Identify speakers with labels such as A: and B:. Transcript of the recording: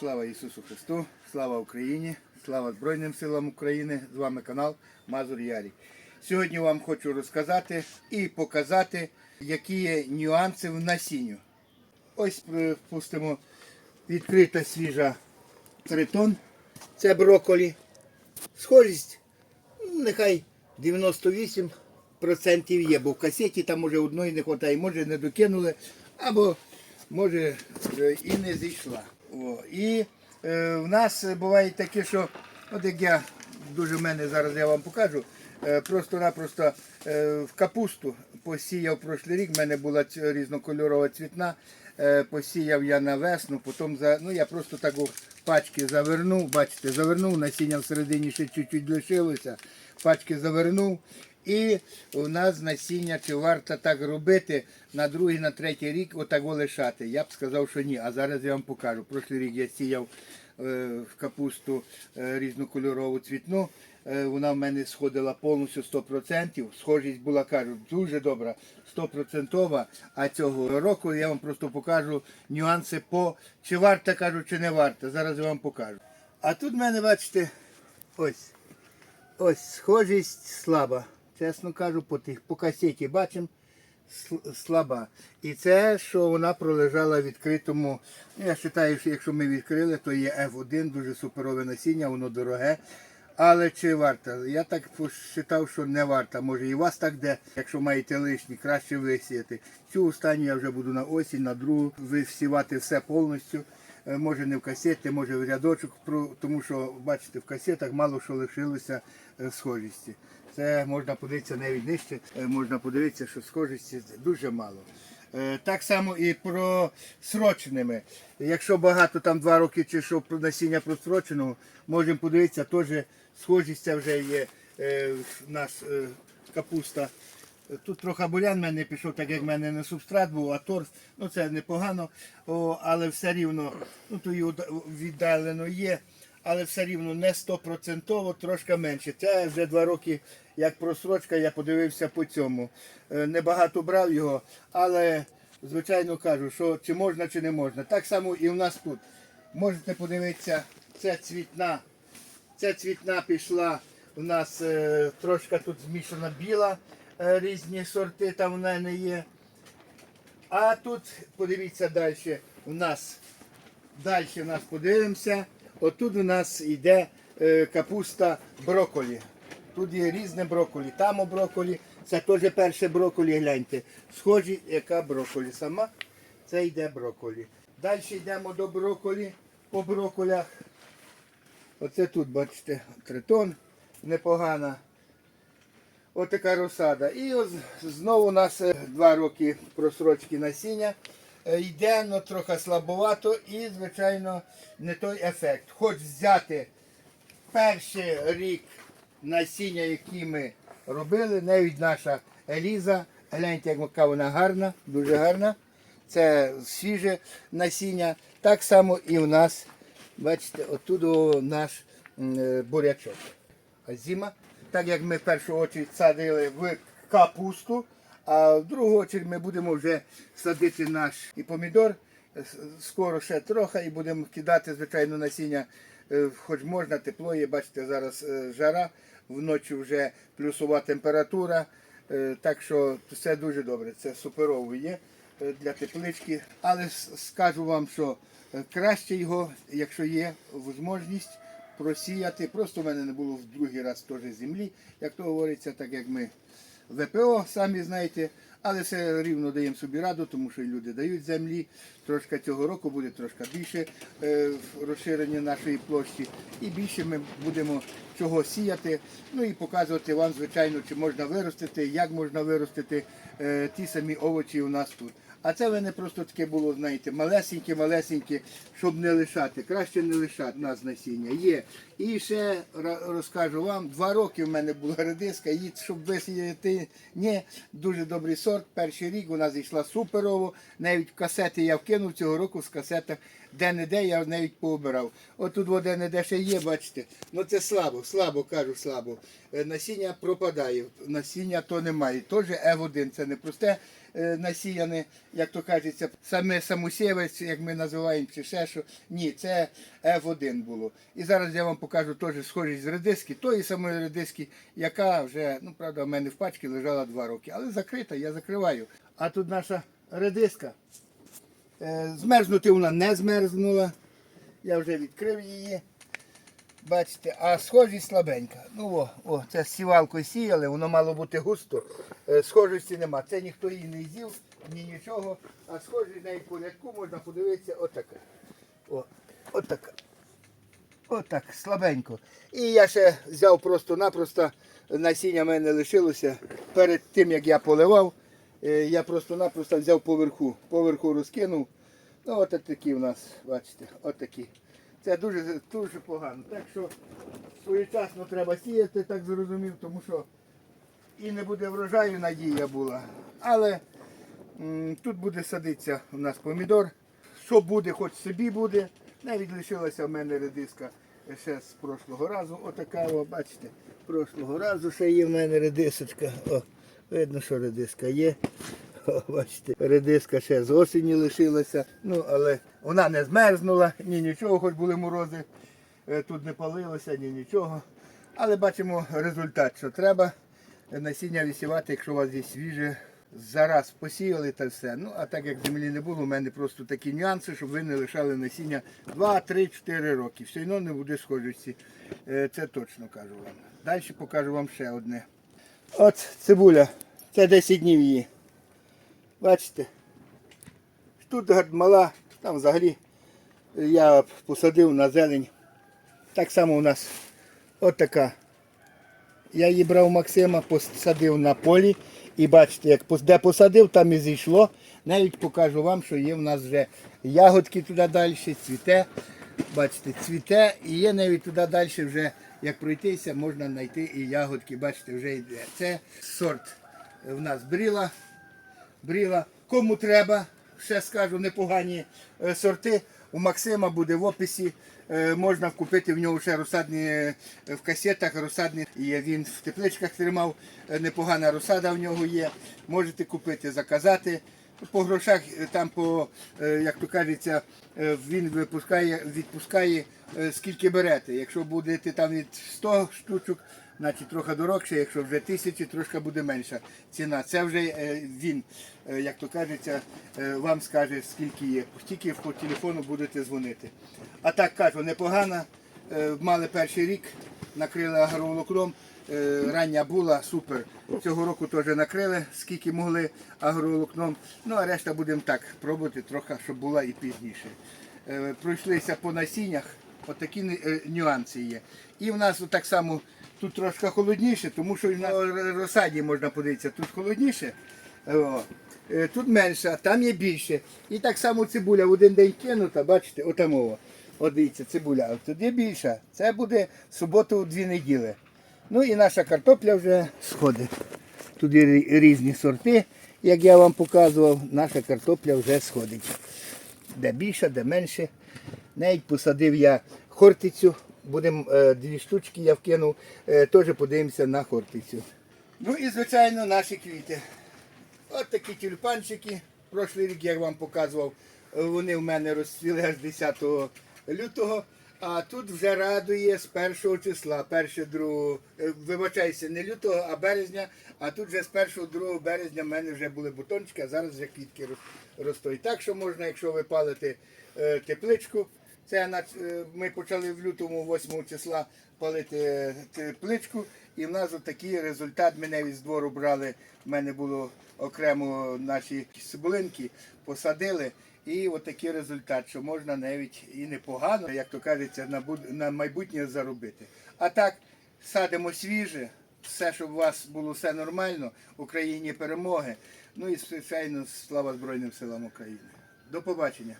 A: Слава Ісусу Христу, слава Україні, слава Збройним силам України. З вами канал Мазур Ярій. Сьогодні вам хочу розказати і показати, які є нюанси в насінню. Ось, припустимо, відкрита свіжа тритон. Це броколі. Схожість, ну, нехай 98% є, бо в касеті там може одної не вистачає, може не докинули, або може е, і не зійшла. О, і е, в нас буває таке, що от як я дуже в мене зараз я вам покажу. е, Просто-напросто е, в капусту посіяв прошлий рік, в мене була різнокольорова цвітна. е, Посіяв я на весну, потім за, ну я просто так пачки завернув, бачите, завернув, насіння всередині ще чуть-чуть лишилося, пачки завернув. І у нас насіння, чи варто так робити на другий, на третій рік, отак лишати. Я б сказав, що ні. А зараз я вам покажу. Прошлий рік я сіяв е, в капусту е, різнокольорову цвітну. Е, вона в мене сходила повністю 100%. Схожість була, кажу, дуже добра, 100%. А цього року я вам просто покажу нюанси по чи варто кажу, чи не варто. Зараз я вам покажу. А тут в мене, бачите, ось. Ось схожість слаба. Чесно кажу, по тих по касеті бачимо слаба. І це, що вона пролежала в відкритому. Ну, я вважаю, що якщо ми відкрили, то є F1, дуже суперове насіння, воно дороге. Але чи варто? Я так вважав, що не варто. Може і вас так де, якщо маєте лишні, краще висіяти. Цю останню я вже буду на осінь, на другу висівати все повністю. Е, Може не в касеті, може в рядочок, тому що бачите, в касетах мало що лишилося е, схожісті. Це можна подивитися навіть нижче, е, можна подивитися, що схожісті дуже мало. Так само і про срочними. Якщо багато там два роки чи що насіння просроченого, можемо подивитися, теж схожість вже є в нас капуста. Тут трохи бурян в мене пішов, так як в мене не субстрат був, а торф. Ну це непогано, о, але все рівно, ну то уд- віддалено є, але все рівно не стопроцентово, трошки менше. Це вже два роки, як просрочка, я подивився по цьому. Е, Небагато брав його, але звичайно кажу, що чи можна, чи не можна. Так само і в нас тут. Можете подивитися, це цвітна. Ця цвітна пішла у нас е, трошки тут змішана біла, різні сорти там в мене є. А тут подивіться далі. У нас далі у нас подивимося. Отут у нас йде е, капуста броколі. Тут є різне броколі. Там у броколі. Це теж перше броколі, гляньте. Схожі, яка броколі сама. Це йде броколі. Далі йдемо до броколі. По броколях. Оце тут, бачите, тритон непогана. Отака розсада. І ось знову у нас е, два роки просрочки насіння. Е, Йде, ну трохи слабовато і, звичайно, не той ефект. Хоч взяти перший рік насіння, які ми робили, навіть наша Еліза, гляньте, яка вона гарна, дуже гарна. Це свіже насіння. Так само і в нас, бачите, отут наш е, бурячок. А зима, так як ми в першу очередь садили в капусту, а в другу очередь ми будемо вже садити наш і помідор. Скоро ще трохи і будемо кидати, звичайно, насіння. Е, Хоч можна, тепло є, бачите, зараз е, жара, вночі вже плюсова температура. Е, Так що все дуже добре. Це суперово є для теплички. Але скажу вам, що краще його, якщо є можливість, просіяти. Просто в мене не було в другий раз теж землі, як то говориться, так як ми ВПО, самі знаєте, але все рівно даємо собі раду, тому що люди дають землі. Трошки цього року буде трошки більше е, розширення нашої площі, і більше ми будемо чого сіяти. Ну і показувати вам, звичайно, чи можна виростити, як можна виростити е, ті самі овочі у нас тут. А це в мене просто таке було, знаєте, малесеньке, малесеньке, щоб не лишати. Краще не лишати нас насіння. Є. І ще розкажу вам, два роки в мене була редиска, її, щоб висіяти, ні, дуже добрий сорт. Перший рік вона зійшла суперово. Навіть касети я вкинув цього року з касетах де-не-де я навіть пообирав. От тут де-не-де ще є, бачите. Ну це слабо, слабо, кажу, слабо. Е, Насіння пропадає, насіння то немає. Теж F1, це не просте е, насіяне, як то кажеться, саме самосєвець, як ми називаємо, чи ще що. Ні, це F1 було. І зараз я вам покажу теж схожість з редиски, тої самої редиски, яка вже, ну правда, в мене в пачці лежала два роки, але закрита, я закриваю. А тут наша редиска. Е, Змерзнути вона не змерзнула. Я вже відкрив її. Бачите, а схожість слабенька. Ну о, о, це сівалкою сіяли, воно мало бути густо. Е, Схожості нема. Це ніхто її не з'їв, ні нічого. А схожість на по рядку можна подивитися отака. О, отака. Отак, слабенько. І я ще взяв просто-напросто, насіння в мене лишилося. Перед тим як я поливав, е, я просто-напросто взяв поверху. Поверху розкинув. Ну, от такі в нас, бачите, от такі. Це дуже, дуже погано. Так що своєчасно треба сіяти, так зрозумів, тому що і не буде врожаю, надія була. Але м, тут буде садитися у нас помідор. Що буде, хоч собі буде. Навіть лишилася в мене редиска ще з прошлого разу. Отака, о, бачите, прошлого разу ще є в мене редисочка. О, видно, що редиска є. Бачите, редиска ще з осені лишилася. Ну, але вона не змерзнула, ні нічого, хоч були морози. Е, Тут не палилося, ні нічого. Але бачимо результат, що треба насіння висівати, якщо у вас є свіже. Зараз посіяли та все. Ну, а так як землі не було, у мене просто такі нюанси, щоб ви не лишали насіння 2, 3, 4 роки. Все одно не буде схожості. Е, Це точно кажу вам. Далі покажу вам ще одне. От цибуля. Це 10 днів її. Бачите? Тут мала, там взагалі я посадив на зелень. Так само у нас от така. Я її брав Максима, посадив на полі. І бачите, як де посадив, там і зійшло. Навіть покажу вам, що є в нас вже ягодки туди далі, цвіте. Бачите, цвіте і є навіть туди далі вже, як пройтися, можна знайти і ягодки. Бачите, вже йде. Це сорт в нас бріла. Бріла. Кому треба, ще скажу, непогані е, сорти. У Максима буде в описі. Е, Можна купити в нього ще розсадні е, в касетах, розсадні. Є він в тепличках тримав, непогана розсада в нього є. Можете купити, заказати. По грошах там по, як то кажеться, він випускає, відпускає скільки берете. Якщо будете там від 100 штучок, значить трохи дорогше, якщо вже тисячі, трошки буде менша ціна. Це вже е, він, е, як то кажеться, е, вам скаже, скільки є. Тільки по телефону будете дзвонити. А так кажу, непогано. Мали перший рік, накрили агроволокном. Рання була, супер. Цього року теж накрили, скільки могли агроволокном. Ну а решта будемо так пробувати трохи, щоб була і пізніше. Пройшлися по насіннях, отакі нюанси є. І в нас так само тут трошки холодніше, тому що на розсаді можна подивитися, тут холодніше. Е, Тут менше, а там є більше. І так само цибуля в один день кинута, бачите, отамова. От дивіться, цибуля, тут є більша. Це буде в суботу дві неділи. Ну і наша картопля вже сходить. Тут різні сорти, як я вам показував, наша картопля вже сходить. Де більше, де менше. Навіть посадив я хортицю. Будем, е, дві штучки я вкинув, е, теж подивимося на хортицю. Ну і звичайно наші квіти. От такі тюльпанчики. Прошлий рік я вам показував, вони в мене розцвіли аж 10 лютого. А тут вже радує з першого числа, перше, другого, е, вибачайся, не лютого, а березня. А тут вже з 1-2 березня в мене вже були бутончики, а зараз вже квітки ростуть. Так що можна, якщо ви палите тепличку, це е, ми почали в лютому 8 числа палити е, тепличку, і в нас такий результат. Навіть з двору брали. В мене було окремо наші цибулинки, посадили. І от такий результат, що можна навіть і непогано, як то кажеться, на майбутнє заробити. А так, садимо свіже, все, щоб у вас було все нормально, Україні перемоги. Ну і звичайно, слава Збройним силам України. До побачення.